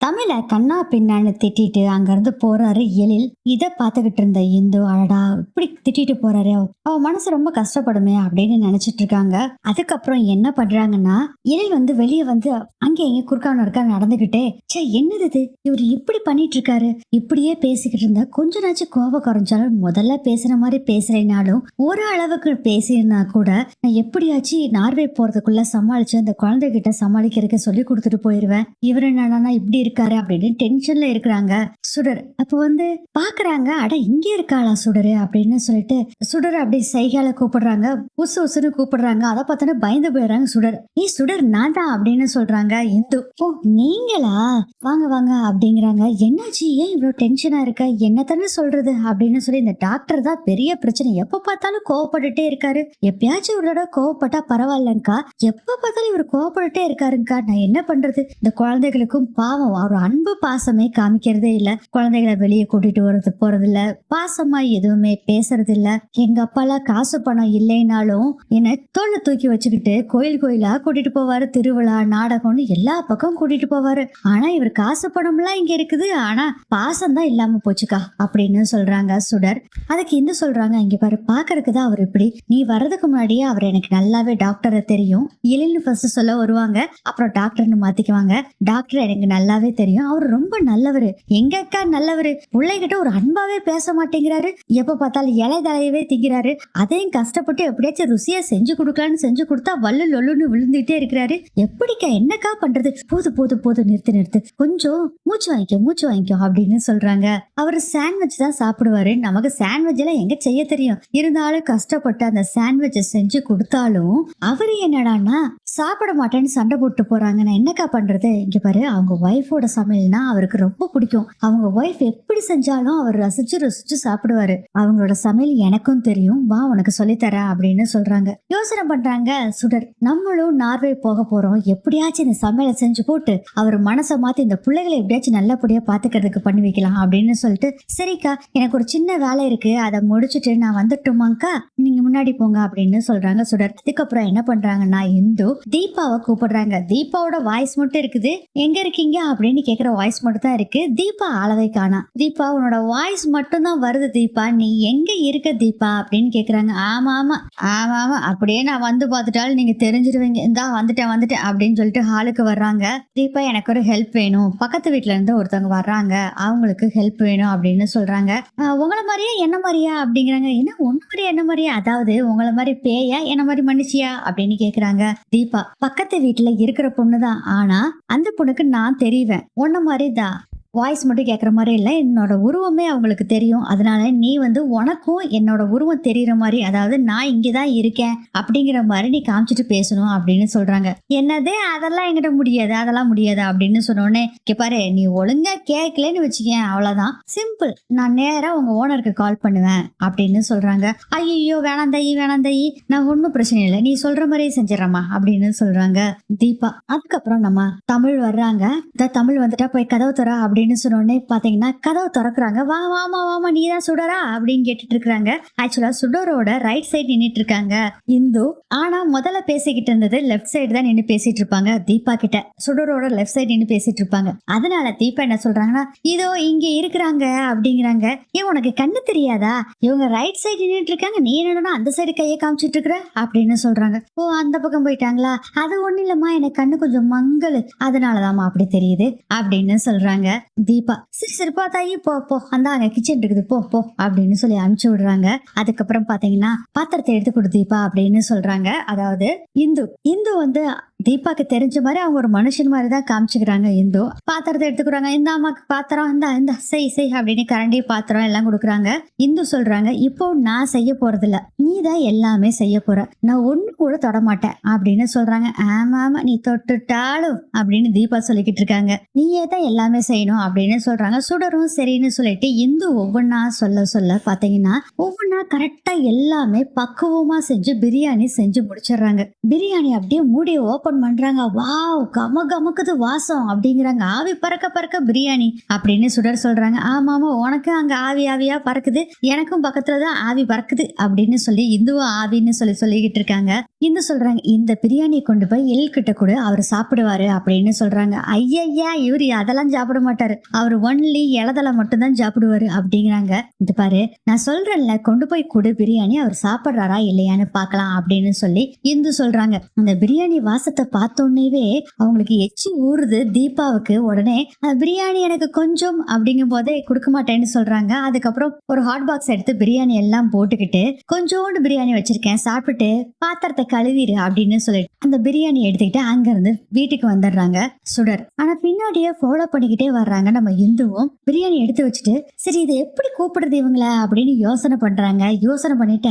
தமிழ கண்ணா பின்னான்னு திட்டிட்டு அங்கிருந்து போறாரு எழில். இதை பார்த்துக்கிட்டு இருந்த இந்து அடடா இப்படி திட்டிட்டு போறாரு. அவ மனசு ரொம்ப கஷ்டப்படுமே அப்படின்னு நினைச்சிட்டு இருக்காங்க. அதுக்கப்புறம் என்ன பண்றாங்கன்னா எழில் வந்து வெளியே வந்து அங்கே இங்க குறுக்கான இருக்கா நடந்துகிட்டே ச்சே என்னது இது? இவர் இப்படி பண்ணிட்டு இருக்காரு. இப்படியே பேசிக்கிட்டு இருந்தா கொஞ்ச நாச்சும் கோபம் குறைஞ்சாலும் முதல்ல பேசுற மாதிரி பேசுறேனாலும் ஒரு அளவுக்கு பேசினா கூட நான் எப்படியாச்சும் நார்வே போறதுக்குள்ள சமாளிச்சு அந்த குழந்தைகிட்ட சமாளிக்கிறதுக்கு சொல்லி கொடுத்துட்டு போயிருவேன். இவர் என்னன்னா இப்படி இருக்காரு அப்படின்னு டென்ஷன்ல இருக்கிறாங்க சுடர். அப்போ வந்து பாக்குறாங்க அட இங்க இருக்காளா சுடரு அப்படின்னு சொல்லிட்டு சுடர் அப்படி சைகால கூப்பிடுறாங்க. உசு உசுன்னு கூப்பிடுறாங்க. அதை பார்த்தோன்னா பயந்து போயிடுறாங்க சுடர். நீ சுடர் நான் தான் அப்படின்னு சொல்றாங்க இந்து. ஓ நீங்களா? வாங்க வாங்க அப்படிங்கிறாங்க. என்னாச்சு? ஏன் இவ்வளவு டென்ஷனா இருக்க? என்னத்தானே சொல்றது? அப்படின்னு சொல்லி இந்த டாக்டர் தான் பெரிய பிரச்சனை. எப்ப பார்த்தாலும் கோவப்பட்டுட்டே இருக்காரு. எப்பயாச்சும் ஒரு தடவை கோவப்பட்டா பரவாயில்லங்கா. எப்ப பார்த்தாலும் இவர் கோவப்பட்டுட்டே இருக்காருங்கக்கா நான் என்ன பண்றது? இந்த குழந்தைகளுக்கும் பாவம். அவர் அன்பு பாசமே காமிக்கிறதே இல்ல. குழந்தைகளை வெளியே கூட்டிட்டு வரது போறது இல்ல பாசமா எதுவுமே பேசுறது இல்ல எங்க அப்பாலாம் காசு பணம் இல்லைனாலும் என்னை தோல்ல தூக்கி வச்சுக்கிட்டு கோயில் கோயிலா கூட்டிட்டு போவாரு. திருவிழா நாடகம்னு எல்லா பக்கம் கூட்டிட்டு போவாரு. ஆனா இவர் காசு பணம்லாம் இங்க இருக்குது. ஆனா பாசம் தான் இல்லாம போச்சுக்கா அப்படின்னு சொல்றாங்க சுடர். அதுக்கு இந்து சொல்றாங்க? இங்க பாரு பாக்குறதுக்கு தான் அவர் இப்படி. நீ வர்றதுக்கு முன்னாடியே அவர் எனக்கு நல்லாவே டாக்டரை தெரியும். எழில்னு ஃபர்ஸ்ட் சொல்ல வருவாங்க. அப்புறம் டாக்டர்னு மாத்திக்குவாங்க. டாக்டர் எனக்கு நல்லாவே தெரியும். அவர் ரொம்ப நல்லவர். எங்க அக்கா நல்லவர்? பிள்ளைகிட்ட ஒரு அன்பாவே பேச மாட்டேங்கிறாரு. எப்ப பார்த்தாலும் இலை தலையவே திங்கிறாரு. அதையும் கஷ்டப்பட்டு எப்படியாச்சும் ருசியா செஞ்சு கொடுக்கலான்னு செஞ்சு கொடுத்தா வல்லு லொல்லுன்னு விழுந்துட்டே இருக்கிறாரு. எப்படிக்கா என்னக்கா பண்றது? போது போது போது நிறுத்து நிறுத்து. கொஞ்சம் மூச்சு வாங்கிக்கோ மூச்சு வாங்கிக்கோ அப்படின்னு சொல்றாங்க. அவர் சாண்ட்விச் தான் சாப்பிடுவாரு. நமக்கு சாண்ட்விச் எல்லாம் எங்க செய்ய தெரியும்? இருந்தாலும் கஷ்டப்பட்டு அந்த சாண்ட்விச்சை செஞ்சு கொடுத்தாலும் அவரு என்னடானா சாப்பிட மாட்டேன்னு சண்டை போட்டு போறாங்க. நான் என்னக்கா பண்றது? இங்க பாரு அவங்க ஒய்ஃபோட சமையல்னா அவருக்கு ரொம்ப பிடிக்கும். அவங்க ஒய்ஃப் எப்படி செஞ்சாலும் அவர் ரசிச்சு ருசிச்சு சாப்பிடுவாரு. அவங்களோட சமையல் எனக்கும் தெரியும். வா உனக்கு சொல்லித்தரேன் அப்படின்னு சொல்றாங்க. யோசனை பண்றாங்க சுடர் நம்மளும் நார்வே போக போறோம். எப்படியாச்சும் இந்த சமையலை செஞ்சு போட்டு அவர் மனசை மாத்தி இந்த பிள்ளைகளை எப்படியாச்சும் நல்லபடியா பாத்துக்கிறதுக்கு பண்ணி வைக்கலாம் அப்படின்னு சொல்லிட்டு சரிக்கா எனக்கு ஒரு சின்ன வேலை இருக்கு. அதை முடிச்சுட்டு நான் வந்துட்டுமாக்கா நீங்க முன்னாடி போங்க அப்படின்னு சொல்றாங்க சுடர். இதுக்கப்புறம் என்ன பண்றாங்கன்னா இந்து தீபாவை கூப்பிடுறாங்க. தீபாவோட வாய்ஸ் மட்டும் இருக்குது. எங்க இருக்கீங்க? அப்படின்னு அப்படின்னு கேட்குற வாய்ஸ் மட்டும் தான் இருக்கு. தீபா அளவை காணா. தீபா உன்னோட வாய்ஸ் மட்டும் தான் வருது தீபா. நீ எங்க இருக்க தீபா? அப்படின்னு கேட்குறாங்க ஆமா ஆமா. ஆமா ஆமா. அப்படியே நான் வந்து பார்த்துட்டாலும் நீங்க தெரிஞ்சிருவீங்க. இந்தா வந்துட்டேன் வந்துட்டேன் அப்படின்னு சொல்லிட்டு ஹாலுக்கு வர்றாங்க. தீபா எனக்கு ஒரு ஹெல்ப் வேணும். பக்கத்து வீட்டுல இருந்து ஒருத்தவங்க வர்றாங்க. அவங்களுக்கு ஹெல்ப் வேணும் அப்படின்னு சொல்றாங்க. உங்களை மாதிரியா என்ன மாதிரியா அப்படிங்கிறாங்க. என்ன ஒன்னு மாதிரியா என்ன மாதிரியா? அதாவது உங்களை மாதிரி பேயா என்ன மாதிரி மனுஷியா? அப்படின்னு கேக்குறாங்க. தீபா பக்கத்து வீட்டுல இருக்கிற பொண்ணுதான். ஆனா அந்த பொண்ணுக்கு நான் தெரிவேன் உன்ன மாதிரி தான் வாய்ஸ் மட்டும் கேட்குற மாதிரி இல்லை என்னோட உருவமே அவங்களுக்கு தெரியும். அதனால நீ வந்து உனக்கும் என்னோட உருவம் தெரியுற மாதிரி அதாவது நான் இங்கே தான் இருக்கேன் அப்படிங்கிற மாதிரி நீ காமிச்சிட்டு பேசணும் அப்படின்னு சொல்றாங்க. என்னதே? அதெல்லாம் என்கிட்ட முடியாது அதெல்லாம் முடியாது அப்படின்னு சொன்னோடனே பாரு நீ ஒழுங்காக கேட்கலன்னு வச்சுக்கேன் அவ்வளோதான் சிம்பிள் நான் நேராக உங்க ஓனருக்கு கால் பண்ணுவேன் அப்படின்னு சொல்றாங்க. ஐயோ வேணாம் தையி வேணாம் தையி. நான் ஒன்றும் பிரச்சனை இல்லை நீ சொல்ற மாதிரியே செஞ்சிடறம்மா அப்படின்னு சொல்றாங்க தீபா. அதுக்கப்புறம் நம்ம தமிழ் வர்றாங்க. இந்த தமிழ் வந்துட்டா போய் கதவு தர அப்படின்னு சொன்னோடனே பாத்தீங்கன்னா கதவை திறக்குறாங்க. வா வாமா வாமா நீ தான் சுடரா அப்படின்னு கேட்டுட்டு இருக்காங்க ஆக்சுவலா சுடரோட ரைட் சைடு நின்றுட்டு இருக்காங்க இந்து ஆனா முதல்ல பேசிக்கிட்டு இருந்தது லெஃப்ட் சைடு தான் நின்று பேசிட்டு இருப்பாங்க தீபா கிட்ட. சுடரோட லெஃப்ட் சைடு நின்று பேசிட்டு இருப்பாங்க அதனால தீபா என்ன சொல்றாங்கன்னா இதோ இங்க இருக்கிறாங்க. அப்படிங்கிறாங்க. ஏன் உனக்கு கண்ணு தெரியாதா? இவங்க ரைட் சைடு நின்றுட்டு இருக்காங்க நீ என்னடா அந்த சைடு கையை காமிச்சிட்டு இருக்கிற அப்படின்னு சொல்றாங்க. ஓ அந்த பக்கம் போயிட்டாங்களா? அது ஒண்ணு இல்லம்மா. எனக்கு கண்ணு கொஞ்சம் மங்கல். அதனாலதாம்மா அப்படி தெரியுது. அப்படின்னு சொல்றாங்க. தீபா சரி சரி பார்த்தாயி போ போ. அந்தாங்க கிச்சன் இருக்குது. போ போ அப்படின்னு சொல்லி அனுப்பிச்சு விடுறாங்க. அதுக்கப்புறம் பாத்தீங்கன்னா பாத்திரத்தை எடுத்து கொடு தீபா அப்படின்னு சொல்றாங்க. அதாவது இந்து இந்து வந்து தீபாக்கு தெரிஞ்ச மாதிரி அவங்க ஒரு மனுஷன் மாதிரி தான் காமிச்சுக்கிறாங்க இந்து. பாத்திரத்தை எடுத்துக்கிறாங்க இந்த அம்மாக்கு பாத்திரம் இந்த இந்த செய் செய் அப்படின்னு கரண்டி பாத்திரம் எல்லாம் கொடுக்குறாங்க. இந்து சொல்றாங்க இப்போ நான் செய்ய போறது இல்ல நீ தான் எல்லாமே செய்ய போற. நான் ஒண்ணு கூட தொட மாட்டேன் அப்படின்னு சொல்றாங்க. ஆமா ஆமா நீ தொட்டுட்டாலும் அப்படின்னு தீபா சொல்லிக்கிட்டு இருக்காங்க. நீயே தான் எல்லாமே செய்யணும். அப்படின்னு சொல்றாங்க. சுடரும் சரின்னு சொல்லிட்டு இந்து ஒவ்வொன்றா சொல்ல சொல்ல பார்த்தீங்கன்னா ஒவ்வொன்றா கரெக்டா எல்லாமே பக்குவமா செஞ்சு பிரியாணி செஞ்சு முடிச்சிடுறாங்க. பிரியாணி அப்படியே மூடியை ஓப்பன் பண்றாங்க. வாவ் கம கமக்குது வாசம் அப்படிங்கிறாங்க. ஆவி பறக்க பறக்க பிரியாணி அப்படின்னு சுடர் சொல்றாங்க. ஆமா ஆமா உனக்கு அங்க ஆவி ஆவியா பறக்குது. எனக்கும் பக்கத்துல தான் ஆவி பறக்குது அப்படின்னு சொல்லி இந்துவும் ஆவின்னு சொல்லி சொல்லிக்கிட்டு இருக்காங்க. இந்து சொல்றாங்க இந்த பிரியாணியை கொண்டு போய் எல் கிட்ட கூட அவர் சாப்பிடுவாரு அப்படின்னு சொல்றாங்க. ஐயையா இவர் அதெல்லாம் சாப்பிட மாட்டார். அவர் ஒன்லி இலதலை மட்டும்தான் சாப்பிடுவாரு அப்படிங்கிறாங்க. இது பாரு நான் சொல்றேன்ல கொண்டு போய் கொடு பிரியாணி அவர் சாப்பிடுறாரா இல்லையான்னு பார்க்கலாம் அப்படின்னு சொல்லி இந்து சொல்றாங்க. அந்த பிரியாணி வாசத்தை பார்த்தோன்னேவே அவங்களுக்கு எச்சி ஊறுது தீபாவுக்கு உடனே பிரியாணி எனக்கு கொஞ்சம் அப்படிங்கும் போதே கொடுக்க மாட்டேன்னு சொல்றாங்க. அதுக்கப்புறம் ஒரு ஹாட் பாக்ஸ் எடுத்து பிரியாணி எல்லாம் போட்டுக்கிட்டு கொஞ்சோண்டு பிரியாணி வச்சிருக்கேன் சாப்பிட்டுட்டு பாத்திரத்தை கழுவிடு அப்படின்னு சொல்லிட்டு அந்த பிரியாணி எடுத்துக்கிட்டு அங்க இருந்து வீட்டுக்கு வந்துடுறாங்க. சுடர். ஆனா பின்னாடியே ஃபாலோ பண்ணிக்கிட்டே வர்றாங்க. நம்ம இந்துவும் பிரியாணி எடுத்து வச்சுட்டு சரி இதை எப்படி கூப்பிடுறது இவங்கள? அப்படின்னு யோசனை பண்றாங்க. யோசனை பண்ணிட்டு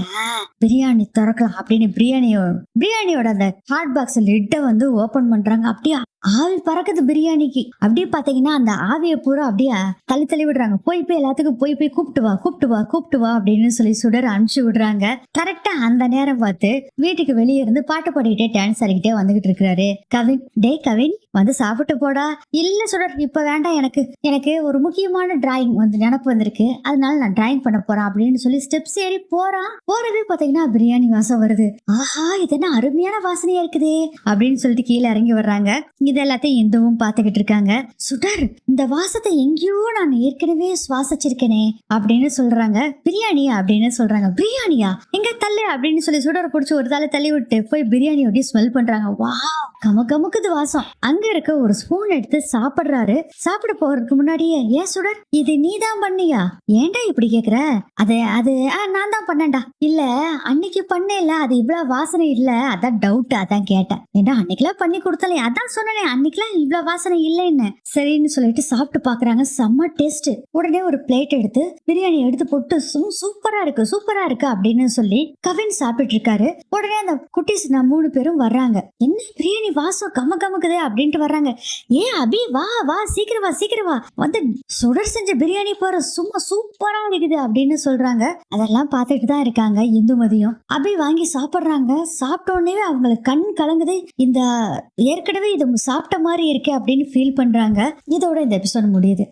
பிரியாணி திறக்கலாம் அப்படின்னு பிரியாணியோ பிரியாணியோட அந்த ஹாட் பாக்ஸ் லிட்டை வந்து ஓபன் பண்றாங்க. அப்படியே ஆவி பறக்குது பிரியாணிக்கு. அப்படியே பாத்தீங்கன்னா அந்த ஆவியை பூரா அப்படியே தள்ளி தள்ளி விடுறாங்க. போய் போய் எல்லாத்துக்கும் போய் போய் கூப்பிட்டு வா கூப்பிட்டு வா கூப்பிட்டு வா அப்படின்னு சொல்லி சுடர் அனுப்பிச்சு விடுறாங்க. கரெக்டா அந்த நேரம் பார்த்து வீட்டுக்கு வெளியே இருந்து பாட்டு பாடிக்கிட்டே டான்ஸ் ஆடிக்கிட்டே வந்துகிட்டு இருக்கிறாரு. கவின் டே கவின் வந்து சாப்பிட்டு போடா. இல்ல சுடர் இப்ப வேண்டாம் எனக்கு எனக்கு ஒரு முக்கியமான டிராயிங் வந்து நினப்பு வந்திருக்கு. அதனால நான் டிராயிங் பண்ண போறேன் அப்படின்னு சொல்லி ஸ்டெப்ஸ் ஏறி போறான் போறது பாத்தீங்கன்னா பிரியாணி வாசம் வருது. ஆஹா இது என்ன அருமையான வாசனையா இருக்குதே அப்படின்னு சொல்லிட்டு கீழே இறங்கி வர்றாங்க. இது எல்லாத்தையும் இந்துவும் பார்த்துக்கிட்டு இருக்காங்க. சுடர் இந்த வாசத்தை எங்கேயோ நான் ஏற்கனவே சுவாசிச்சிருக்கேனே அப்படின்னு சொல்றாங்க. பிரியாணி அப்படின்னு சொல்றாங்க. பிரியாணியா? எங்க தள்ளு அப்படின்னு சொல்லி சுடரை பிடிச்சி ஒரு தலை தள்ளி விட்டு போய் பிரியாணி அப்படியே ஸ்மெல் பண்றாங்க. வா கம கமுக்குது வாசம். அங்க இருக்க ஒரு ஸ்பூன் எடுத்து சாப்பிடுறாரு. சாப்பிட போறதுக்கு முன்னாடியே ஏன் சுடர் இது நீ தான் பண்ணியா? ஏன்டா இப்படி கேக்குற? அது அது நான் தான் பண்ணேன்டா. இல்ல அன்னைக்கு பண்ணேல அது இவ்வளவு வாசனை இல்ல. அதான் டவுட் அதான் கேட்டேன். ஏன்டா அன்னைக்கெல்லாம் பண்ணி கொடுத்தல? அதான் சொன்னனே அன்னைக்கெல்லாம் இவ்வளவு வாசனை இல்லைன்னு. சரின்னு சொல்லிட்டு சாப்பிட்டு பாக்குறாங்க செம்ம டேஸ்ட் உடனே ஒரு பிளேட் எடுத்து பிரியாணி எடுத்து போட்டு சூப்பரா இருக்கு சூப்பரா இருக்கு அப்படின்னு சொல்லி கவின் சாப்பிட்டு இருக்காரு. உடனே அந்த குட்டிஸ் நான் மூணு பேரும் வர்றாங்க. என்ன பிரியாணி வாசம் கம கமக்குது? அப்படின்ட்டு வர்றாங்க. ஏன் அபி வா வா சீக்கிரம் வா சீக்கிரம் வா வந்து சுடர் செஞ்ச பிரியாணி போற சும்மா சூப்பரா இருக்குது அப்படின்னு சொல்றாங்க. அதெல்லாம் பார்த்துட்டு தான் இருக்காங்க இந்துமதியும் அபி வாங்கி சாப்பிடுறாங்க. சாப்பிட்ட உடனே அவங்களுக்கு கண் கலங்குது. இந்த ஏற்கனவே இது சாப்பிட்ட மாதிரி இருக்கே அப்படின்னு ஃபீல் பண்றாங்க. இதோட இந்த எபிசோட் முடியுது.